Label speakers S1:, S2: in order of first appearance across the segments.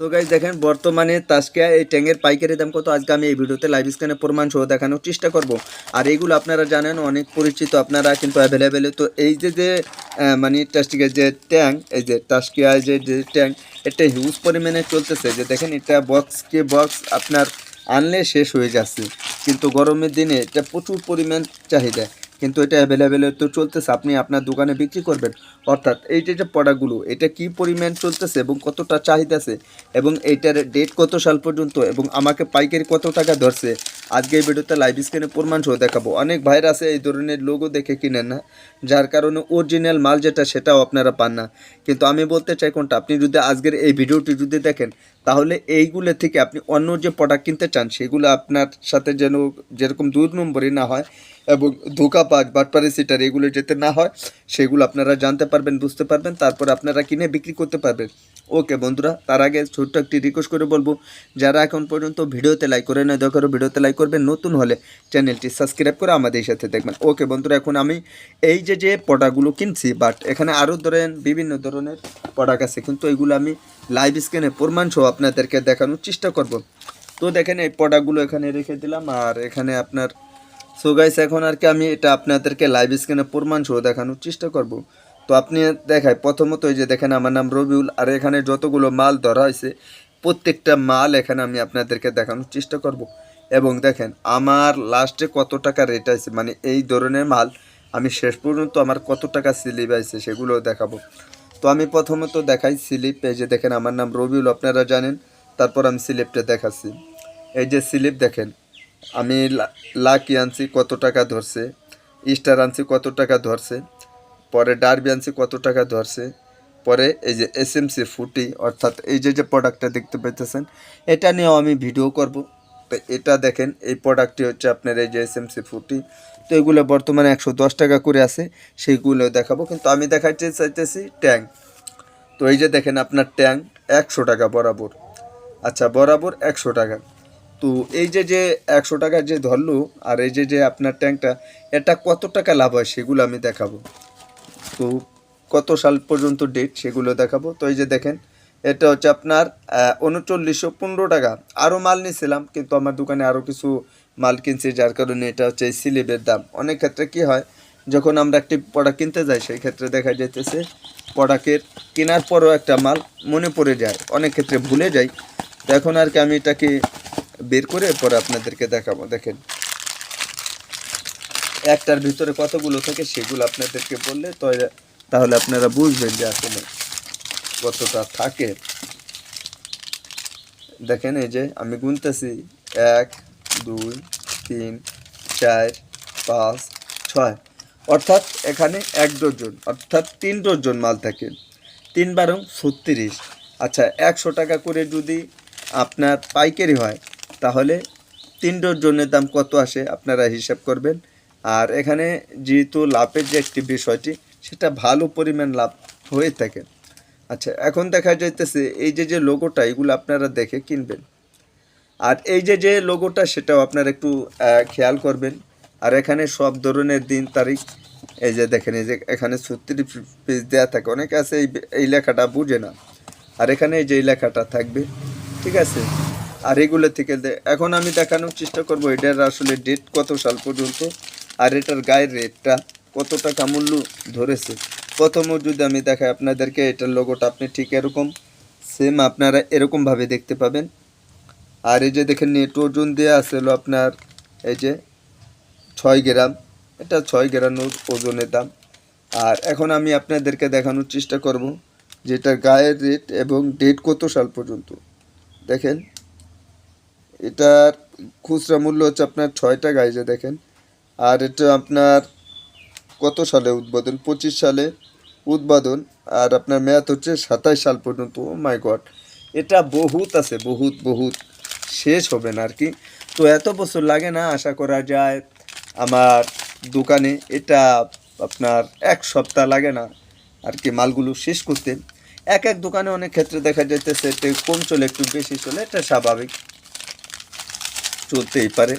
S1: তো গাইজ দেখেন, বর্তমানে তাসকিয়া এই ট্যাঙ্গের পাইকারি দাম কত? আজকে আমি এই ভিডিওতে লাইভ স্ক্রিনে প্রমাণ সহ দেখানোর চেষ্টা করব। আর এইগুলো আপনারা জানেন, অনেক পরিচিত আপনারা কিন্তু অ্যাভেলেবেল তো এই যে যে মানে টাস্টিকের যে ট্যাঙ্ক এই যে তাস্কিয়া যে যে ট্যাঙ্ক এটা হিউজ পরিমাণে চলতেছে। যে দেখেন, এটা বক্স কে বক্স আপনার আনলে শেষ হয়ে যাচ্ছে। কিন্তু গরমের দিনে এটা প্রচুর পরিমাণ চাহিদা। কিন্তু এটা অ্যাভেলেবেল তো চলতেছে, আপনি আপনার দোকানে বিক্রি করবেন। অর্থাৎ এই যে প্রোডাক্টগুলো এটা কি পরিমাণ চলতেছে এবং কতটা চাহিদা আছে, এবং এইটার ডেট কত সাল পর্যন্ত, এবং আমাকে পাইকারি কত টাকা ধরছে, আজকে এই ভিডিওতে লাইভ স্ক্রিনে প্রমাণ সহ দেখাবো। অনেক ভাইরা আছে এই ধরনের লোগো দেখে কিনেন না, যার কারণে অরিজিনাল মাল যেটা, সেটাও আপনারা পান না। কিন্তু আমি বলতে চাই কোনটা, আপনি যদি আজকের এই ভিডিওটি যদি দেখেন, তাহলে এইগুলো থেকে আপনি অন্য যে প্রোডাক্ট কিনতে চান, সেগুলো আপনার সাথে যেন যেরকম দুই নম্বরই না হয় এবং ধোকাবাজ, বাটপারি সিটার এগুলো যেতে না হয়, সেগুলো আপনারা জানতে পারবেন, বুঝতে পারবেন, তারপর আপনারা কিনে বিক্রি করতে পারবেন। ওকে বন্ধুরা, তার আগে ছোট্ট একটি রিকোয়েস্ট করে বলব, যারা এখন পর্যন্ত ভিডিওতে লাইক করে না দরকার ভিডিওতে লাইক করবেন, নতুন হলে চ্যানেলটি সাবস্ক্রাইব করে আমাদের সাথে দেখবেন। ওকে বন্ধুরা, এখন আমি এই যে যে প্রোডাক্টগুলো কিনছি বাট এখানে আরও ধরেন বিভিন্ন ধরনের প্রোডাক্ট আছে, কিন্তু এগুলো আমি লাইভ স্ক্রিনে প্রমাণ সহ আপনাদেরকে দেখানোর চেষ্টা করব। তো দেখেন এই প্রোডাক্টগুলো এখানে রেখে দিলাম, আর এখানে আপনার সো গাইস এখন আর কি আমি এটা আপনাদেরকে লাইভ স্ক্রিনে প্রমাণ সহ দেখানোর চেষ্টা করব। তো আপনি দেখায় প্রথমত এই যে দেখেন আমার নাম রবিউল, আর এখানে যতগুলো মাল ধরা হয়েছে, প্রত্যেকটা মাল এখানে আমি আপনাদেরকে দেখানোর চেষ্টা করব। এবং দেখেন, আমার লাস্টে কত টাকা রেট আছে মানে এই ধরনের মাল আমি শেষ পর্যন্ত আমার কত টাকা স্লিপ আছে সেগুলো দেখাবো। তো আমি প্রথমত দেখাই স্লিপ এই যে দেখেন আমার নাম রবিউল, আপনারা জানেন, তারপর আমি স্লিপটা দেখাচ্ছি। এই যে স্লিপ দেখেন আমি লাকি আনছি কত টাকা ধরছে, স্টার আনছি কত টাকা ধরছে, পরে ডারবি আনছি কত টাকা ধরছে, পরে এই যে এস এম সি ফুটি, অর্থাৎ এই যে যে প্রোডাক্টটা দেখতে পেতেছেন এটা নিয়েও আমি ভিডিও করব। তো এটা দেখেন, এই প্রোডাক্টটি হচ্ছে আপনার এই যে এস এম সি ফুটি। তো এগুলো বর্তমানে একশো দশ টাকা করে আছে, সেইগুলো দেখাবো, কিন্তু আমি দেখাইতে চাইতেছি ট্যাঙ্ক তো এই যে দেখেন আপনার ট্যাঙ্ক একশো টাকা বরাবর। আচ্ছা বরাবর একশো টাকা। তো এই যে যে একশো টাকা যে ধরলো আর এই যে যে আপনার ট্যাঙ্কটা এটা কত টাকা লাভ হয় সেগুলো আমি দেখাবো। তো কত সাল পর্যন্ত ডেট সেগুলো দেখাবো। তো এই যে দেখেন, এটা হচ্ছে আপনার উনচল্লিশশো পনেরো টাকা। আরও মাল নিয়েছিলাম কিন্তু আমার দোকানে আরও কিছু মাল কিনছি, যার কারণে এটা হচ্ছে এই স্লিপের দাম। অনেক ক্ষেত্রে কি হয়, যখন আমরা একটি প্রোডাক্ট কিনতে যাই, সেই ক্ষেত্রে দেখা যাইতেছে প্রোডাক্টের কেনার পরও একটা মাল মনে পড়ে যায়, অনেক ক্ষেত্রে ভুলে যাই। তো এখন আর কি আমি এটাকে বের করে পরে আপনাদেরকে দেখাবো। দেখেন। একটার ভিতরে কতগুলো থাকে সেগুলো আপনাদেরকে বললে তাহলে আপনারা বুঝবেন যে আসলে কতটা থাকে। দেখেন এই যে আমি গুনতেছি এক, দুই, তিন, চার, পাঁচ, ছয়। অর্থাৎ এখানে এক ডজন, অর্থাৎ তিন ডজন মাল থাকে। তিন বারং ছত্রিশ। আচ্ছা একশো টাকা করে যদি আপনার পাইকারি হয় তাহলে তিন ডজনের দাম কত আসে আপনারা হিসাব করবেন। আর এখানে যেহেতু লাভের যে একটি বিষয়টি, সেটা ভালো পরিমাণ লাভ হয়ে থাকে। আচ্ছা এখন দেখা যাইতেছে এই যে যে লোগোটা, এগুলো আপনারা দেখে কিনবেন। আর এই যে যে লোগোটা, সেটাও আপনারা একটু খেয়াল করবেন। আর এখানে সব ধরনের দিন, তারিখ, এই যে দেখেন, এই যে এখানে ছত্রিশ পেজ দেওয়া থাকে। অনেকে আছে এই লেখাটা বুঝে না। আর এখানে এই যে লেখাটা থাকবে। ঠিক আছে? আর এগুলো থেকে এখন আমি দেখানোর চেষ্টা করব এটার আসলে ডেট কত সাল পর্যন্ত আর এটার গায়ের রেটটা কত টাকা মূল্য ধরেছে। প্রথমও যদি আমি দেখাই আপনাদেরকে, এটার লোগোটা আপনি ঠিক এরকম সেম আপনারা এরকমভাবে দেখতে পাবেন। আর এই যে দেখেন নেট ওজন দেওয়া আছে হলো আপনার এই যে ছয় গ্রাম। এটা ছয় গ্রাম ওজনের দাম। আর এখন আমি আপনাদেরকে দেখানোর চেষ্টা করব যেটা গায়ের রেট এবং ডেট কত সাল পর্যন্ত। দেখেন এটার খুচরা মূল্য হচ্ছে আপনার ছয় টাকা যে দেখেন। আর এটা আপনার কত সালে উদ্বোধন? পঁচিশ সালে উদ্বোধন। আর আপনার মেয়াদ হচ্ছে সাতাশ সাল পর্যন্ত। মাই গড এটা বহুত আছে, বহুত বহুত। শেষ হবে না আর কি। তো এত বছর লাগে না, আশা করা যায় আমার দোকানে এটা আপনার এক সপ্তাহ লাগে না আর কি মালগুলো শেষ করতে। এক এক দোকানে অনেক ক্ষেত্রে দেখা যাইতেছে একটু কম চলে একটু বেশি চলে, এটা স্বাভাবিক। চলতেই পারে।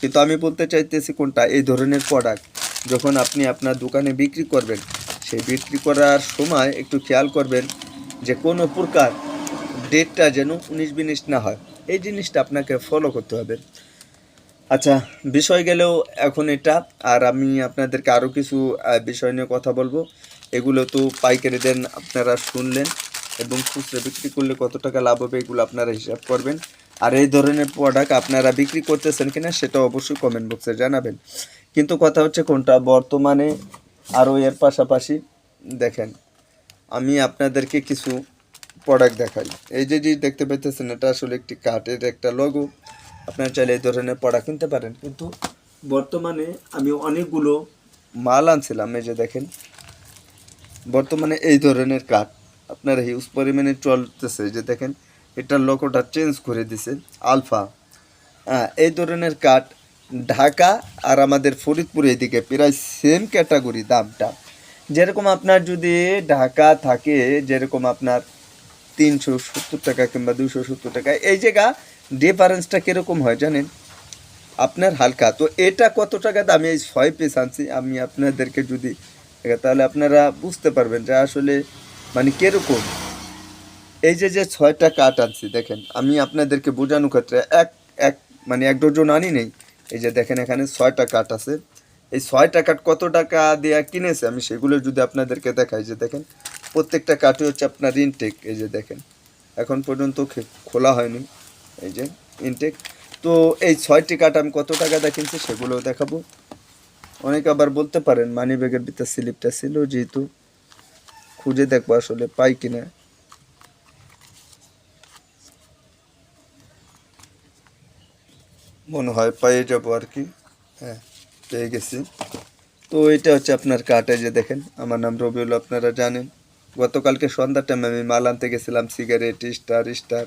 S1: কিন্তু আমি বলতে চাইতেছি কোনটা? এই ধরনের প্রোডাক্ট যখন আপনি আপনার দোকানে বিক্রি করবেন, সেই বিক্রি করার সময় একটু খেয়াল করবেন যে কোনো প্রকার ডেটটা যেন উনিশ বিনিশ না হয়। এই জিনিসটা আপনাকে ফলো করতে হবে। আচ্ছা বিষয় গেলেও এখন এটা। আর আমি আপনাদেরকে আরও কিছু বিষয় নিয়ে কথা বলব। এগুলো তো পাইকারি দেন আপনারা শুনলেন। এবং খুচরা বিক্রি করলে কত টাকা লাভ হবে এগুলো আপনারা হিসাব করবেন। আর এই ধরনের প্রোডাক্ট আপনারা বিক্রি করতেছেন কিনা সেটা অবশ্যই কমেন্ট বক্সে জানাবেন। কিন্তু কথা হচ্ছে কোনটা? বর্তমানে আরও এর পাশাপাশি দেখেন, আমি আপনাদেরকে কিছু প্রোডাক্ট দেখাই। এই যে যে দেখতে পাইতেছেন, এটা আসলে একটি কাঠের একটা লগো আপনারা চাইলে এই ধরনের প্রোডাক্ট কিনতে পারেন। কিন্তু বর্তমানে আমি অনেকগুলো মাল আনছিলাম, এই যে দেখেন। বর্তমানে এই ধরনের কাঠ। আপনারা হিউজ পরিমাণে চলতেছে যে দেখেন, এটার লোকোটা চেঞ্জ করে দিছে আলফা এই ধরনের কাঠ ঢাকা আর আমাদের ফরিদপুর এদিকে প্রায় সেম ক্যাটাগরি দামটা। যেরকম আপনার যদি ঢাকা থাকে, যেরকম আপনার তিনশো সত্তর টাকা কিংবা দুশো সত্তর টাকা, এই জায়গা ডিফারেন্সটা কীরকম হয় জানেন? আপনার হালকা। তো এটা কত টাকা দামে? এই ছয় পিস আনছি। আমি আপনাদেরকে যদি, তাহলে আপনারা বুঝতে পারবেন যে আসলে মানে কীরকম? এই যে যে ছয়টা কাঠ আনছি, দেখেন, আমি আপনাদেরকে বোঝানোর ক্ষেত্রে এক এক মানে এক ডজন আনি নেই। এই যে, দেখেন, এখানে ছয়টা কাঠ আছে। এই ছয়টা কাঠ কত টাকা দেয়া কিনেছে? আমি সেগুলো যদি আপনাদেরকে দেখাই, যে দেখেন, প্রত্যেকটা কাঠই হচ্ছে আপনার ইনটেক এই যে দেখেন। এখন পর্যন্ত খোলা হয়নি, এই যে ইনটেক তো এই ছয়টি কাঠ আমি কত টাকা দেখিয়েছি সেগুলোও দেখাবো। অনেকে আবার বলতে পারেন মানি ব্যাগের ভিতরে স্লিপটা ছিল যেহেতু। খুঁজে দেখব আসলে পাই কিনা। মনে হয় পেয়ে যাব আর কি। হ্যাঁ পেয়ে গেছি। তো এটা হচ্ছে আপনার কাটে যে দেখেন, আমার নাম রবিউল, আপনারা জানেন। গতকালকে সন্ধ্যার টাইমে আমি মাল আনতে গেছিলাম সিগারেট স্টার স্টার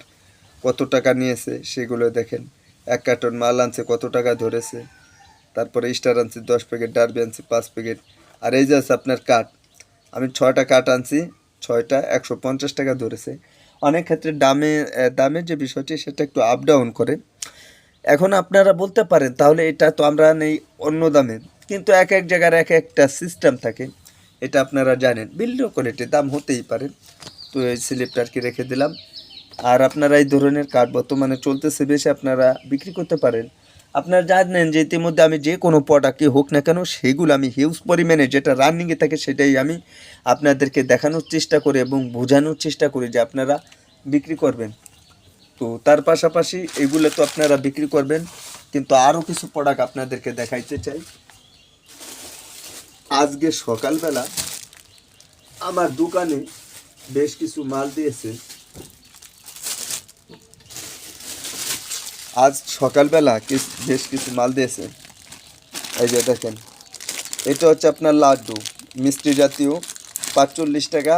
S1: কত টাকা নিয়েছে সেগুলো দেখেন। এক কার্টন মাল আনছে, কত টাকা ধরেছে। তারপরে স্টার আনছে, দশ প্যাকেট ডারবি আনছে, পাঁচ প্যাকেট আর এই যে আছে আপনার কাঠ আমি ছয়টা কাঠ আনছি, ছয়টা একশো পঞ্চাশ টাকা ধরেছে। অনেক ক্ষেত্রে দামে দামের যে বিষয়টি সেটা একটু আপ ডাউন করে। এখন আপনারা বলতে পারেন, তাহলে এটা তো আমরা নেই অন্য দামে। কিন্তু এক এক জায়গার এক একটা সিস্টেম থাকে, এটা আপনারা জানেন। বিল্ড কোয়ালিটির দাম হতেই পারে। তো এই স্লিপটা আর কি রেখে দিলাম। আর আপনারা এই ধরনের কাঠ বর্তমানে চলতেছে, বেশি আপনারা বিক্রি করতে পারেন। আপনারা জানেন যে ইতিমধ্যে আমি যে কোনো প্রোডাক্টই হোক না কেন, সেগুলো আমি হিউজ পরিমাণে যেটা রানিংয়ে থাকে সেটাই আমি আপনাদেরকে দেখানোর চেষ্টা করি এবং বোঝানোর চেষ্টা করি যে আপনারা বিক্রি করবেন। তো তার পাশাপাশি এগুলো তো আপনারা বিক্রি করবেন, কিন্তু আরও কিছু প্রোডাক্ট আপনাদেরকে দেখাইতে চাই। আজকে সকালবেলা আমার দোকানে বেশ কিছু মাল দিয়েছে। আজ সকালবেলা বেশ কিছু মাল দিয়েছে। এই যে দেখেন, এটা হচ্ছে আপনার লাড্ডু, মিষ্টি জাতীয়, পাঁচচল্লিশ টাকা,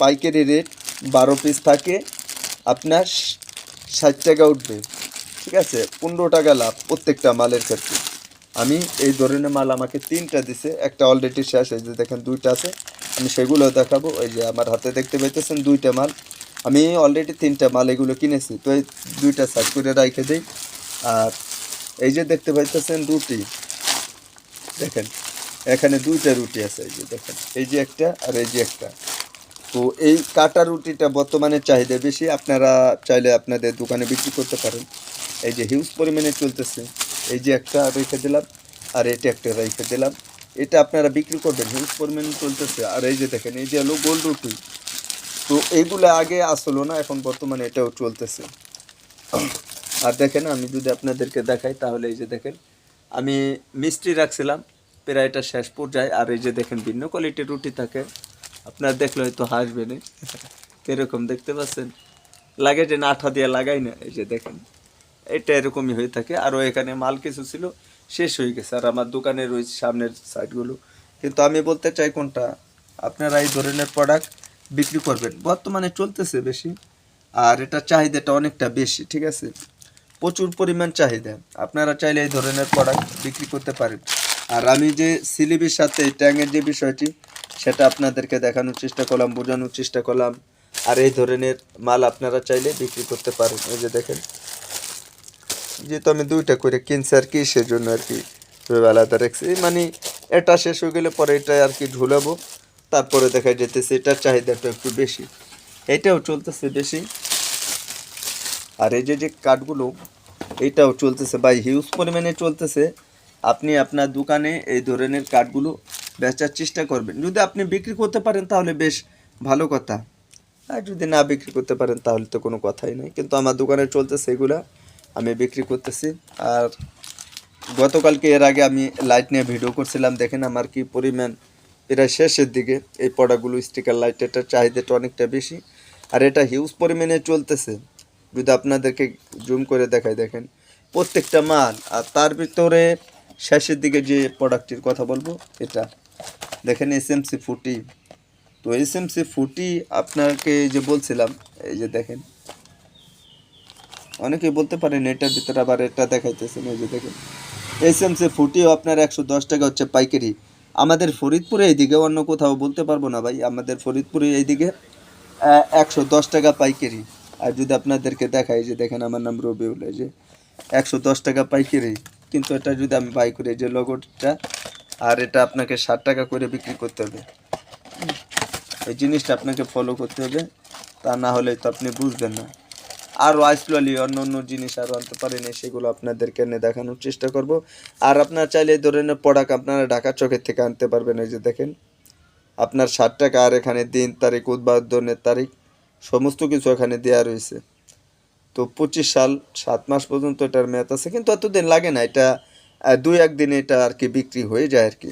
S1: পাইকারি রেট বারো পিস থাকে, আপনার ষাট টাকা উঠবে। ঠিক আছে? পনেরো টাকা লাভ প্রত্যেকটা মালের ক্ষেত্রে। আমি এই ধরনের মাল আমাকে তিনটা দিছে, একটা অলরেডি শেষ, এই যে দেখেন দুইটা আছে, আমি সেগুলো দেখাবো। ওই যে আমার হাতে দেখতে পাইতেছেন দুইটা মাল। আমি অলরেডি তিনটা মাল এগুলো কিনেছি, তো এই দুইটা সাইড করে রাখে দিই। আর এই যে দেখতে পাইতেছেন রুটি, দেখেন, এখানে দুইটা রুটি আছে, এই যে দেখেন, এই যে একটা আর এই যে একটা। তো এই কাটা রুটিটা বর্তমানে চাহিদা বেশি, আপনারা চাইলে আপনাদের দোকানে বিক্রি করতে পারেন। এই যে হিউজ পরিমাণে চলতেছে, এই যে একটা রেখে দিলাম, আর এটা একটা রেখে দিলাম। এটা আপনারা বিক্রি করবেন হিউজ পরিমাণে চলতেছে। আর এই যে দেখেন, এই যে হলো গোল রুটি তো এইগুলো আগে আসলো না, এখন বর্তমানে এটাও চলতেছে। আর দেখেন, আমি যদি আপনাদেরকে দেখাই, তাহলে এই যে দেখেন, আমি মিষ্টি রাখছিলাম, প্রায় এটা শেষ পর্যায়ে। আর এই যে দেখেন, ভিন্ন কোয়ালিটির রুটি থাকে। আপনার দেখলে হয়তো হাসবে হাসবেন এরকম দেখতে পাচ্ছেন? লাগে যে না, আঠা দিয়ে লাগাই না, এই যে দেখেন, এটা এরকমই হয়ে থাকে। আরও এখানে মাল কিছু ছিল, শেষ হয়ে গেছে। আর আমার দোকানে রয়েছে সামনের সাইডগুলো কিন্তু আমি বলতে চাই কোনটা? আপনারা এই ধরনের প্রোডাক্ট বিক্রি করবেন। বর্তমানে চলতেছে বেশি, আর এটা চাহিদাটা অনেকটা বেশি, ঠিক আছে? প্রচুর পরিমাণ চাহিদা। আপনারা চাইলে এই ধরনের প্রোডাক্ট বিক্রি করতে পারেন। আর আমি যে সিলিবির সাথে এই ট্যাঙের যে বিষয়টি, সেটা আপনাদেরকে দেখানোর চেষ্টা করলাম, বোঝানোর চেষ্টা করলাম, আর এই ধরনের মাল আপনারা চাইলে বিক্রি করতে পারেন। এই যে দেখেন, যেহেতু আমি দুইটা করে কিনছি আর কি, সেজন্য আর কি আলাদা রাখছি। মানে এটা শেষ হয়ে গেলে পরে এটা আর কি ঝুলাবো। তারপরে দেখা যেতেছে এটার চাহিদাটা একটু বেশি। এটাও চলতেছে বেশি। আর এই যে যে কাঠগুলো এইটাও চলতেছে। বা হিউজ পরিমাণে চলতেছে। আপনি আপনার দোকানে এই ধরনের কাঠগুলো বেচার চেষ্টা করবেন। যদি আপনি বিক্রি করতে পারেন, তাহলে বেশ ভালো কথা। আর যদি না বিক্রি করতে পারেন, তাহলে তো কোনো কথাই নেই। কিন্তু আমার দোকানে চলতেছে এগুলা, আমি বিক্রি করতেছি। আর গতকালকে এর আগে আমি লাইট নিয়ে ভিডিও করছিলাম। দেখেন আমার কি পরিমাণ প্রায় শেষের দিকে। এই পড়াগুলো স্টিকার লাইট চাহিদাটা অনেকটা বেশি। আর এটা হিউজ পরিমাণে চলতেছে। যদি আপনাদেরকে জুম করে দেখাই, দেখেন। প্রত্যেকটা মাল আর তার ভিতরে শেষের দিকে যে প্রোডাক্টটির কথা বলব, এটা। দেখেন এস এম সি ফুটি তো এস এম সি ফুটি আপনাকে যে বলছিলাম, এই যে দেখেন। অনেকে বলতে পারেন এটার ভিতরে আবার এটা দেখাইতেছেন, এই যে দেখেন। এস এম সি ফুটিও আপনার একশো দশ টাকা হচ্ছে পাইকারি। আমাদের ফরিদপুরে এইদিকে অন্য কোথাও বলতে পারব না ভাই, আমাদের ফরিদপুরে এইদিকে একশো দশ টাকা পাইকারি। আর যদি আপনাদেরকে দেখাই যে দেখেন আমার নাম রবিউল, এই যে একশো দশ টাকা পাইকারি। কিন্তু এটা যদি আমি বাই করি যে লগোটা আর এটা আপনাকে ষাট টাকা করে বিক্রি করতে হবে। এই জিনিসটা আপনাকে ফলো করতে হবে, তা না হলে তো আপনি বুঝবেন না। আরও আইসলি অন্য অন্য জিনিস আরও আনতে পারেন, সেগুলো আপনাদেরকে এনে দেখানোর চেষ্টা করব। আর আপনার চাইলে এই ধরনের প্রোডাক্ট আপনারা ঢাকা চোখের থেকে আনতে পারবেন, এই যে দেখেন। আপনার ষাট টাকা আর এখানে দিন, তারিখ উদ্বোধনের তারিখ, সমস্ত কিছু এখানে দেওয়া রয়েছে। তো পঁচিশ সাল, সাত মাস পর্যন্ত এটার মেয়াদ আছে, কিন্তু এতদিন লাগে না, এটা দুই একদিনে এটা আর কি বিক্রি হয়ে যায় আর কি।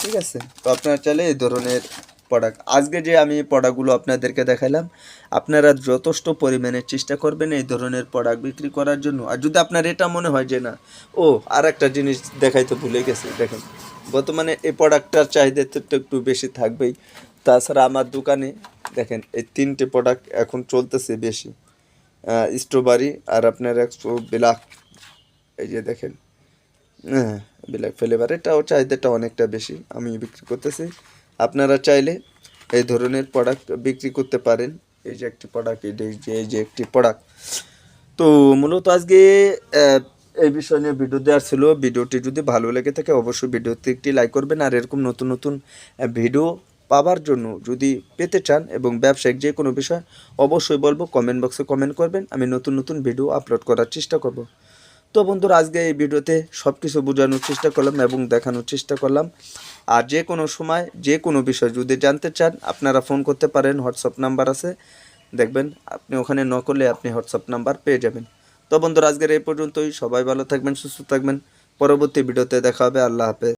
S1: ঠিক আছে? তো আপনারা চাইলে এই ধরনের প্রোডাক্ট আজকে যে আমি প্রোডাক্টগুলো আপনাদেরকে দেখালাম, আপনারা যথেষ্ট পরিমাণে চেষ্টা করবেন এই ধরনের প্রোডাক্ট বিক্রি করার জন্য। আর যদি আপনার এটা মনে হয় যে না, ও আর একটা জিনিস দেখাইতে ভুলে গেছে, দেখেন। বর্তমানে এই প্রোডাক্টটার চাহিদা তো একটু- বেশি থাকবেই। তাছাড়া আমার দোকানে, দেখেন, এই তিনটে প্রোডাক্ট এখন চলতেছে বেশি। স্ট্রবেরি আর আপনার একশো ব্ল্যাক এই যে দেখেন। হ্যাঁ ব্ল্যাক ফ্লেভার এটাও চাহিদাটা অনেকটা বেশি আমি বিক্রি করতেছি। আপনারা চাইলে এই ধরনের প্রোডাক্ট বিক্রি করতে পারেন। এই যে একটি প্রোডাক্ট এই যে এই যে একটি প্রোডাক্ট তো মূলত আজকে এই বিষয় নিয়ে ভিডিও দেওয়ার ছিল। ভিডিওটি যদি ভালো লেগে থাকে, অবশ্যই ভিডিওতে একটি লাইক করবেন। আর এরকম নতুন নতুন ভিডিও পাওয়ার জন্য যদি পেতে চান এবং ব্যবসায়িক যে কোনো বিষয়, অবশ্যই বলব কমেন্ট বক্সে কমেন্ট করবেন। আমি নতুন নতুন ভিডিও আপলোড করার চেষ্টা করব। তো বন্ধুরা, আজকে এই ভিডিওতে সব কিছু বোঝানোর চেষ্টা করলাম এবং দেখানোর চেষ্টা করলাম। আর যে কোনো সময়, যে কোনো বিষয় যদি জানতে চান, আপনারা ফোন করতে পারেন, হোয়াটসঅ্যাপ নাম্বার আছে। দেখবেন, আপনি ওখানে ন করলে আপনি হোয়াটসঅ্যাপ নাম্বার পেয়ে যাবেন। তো বন্ধুরা, আজকের এই পর্যন্তই। সবাই ভালো থাকবেন, সুস্থ থাকবেন। পরবর্তী ভিডিওতে দেখা হবে। আল্লাহ হাফেজ।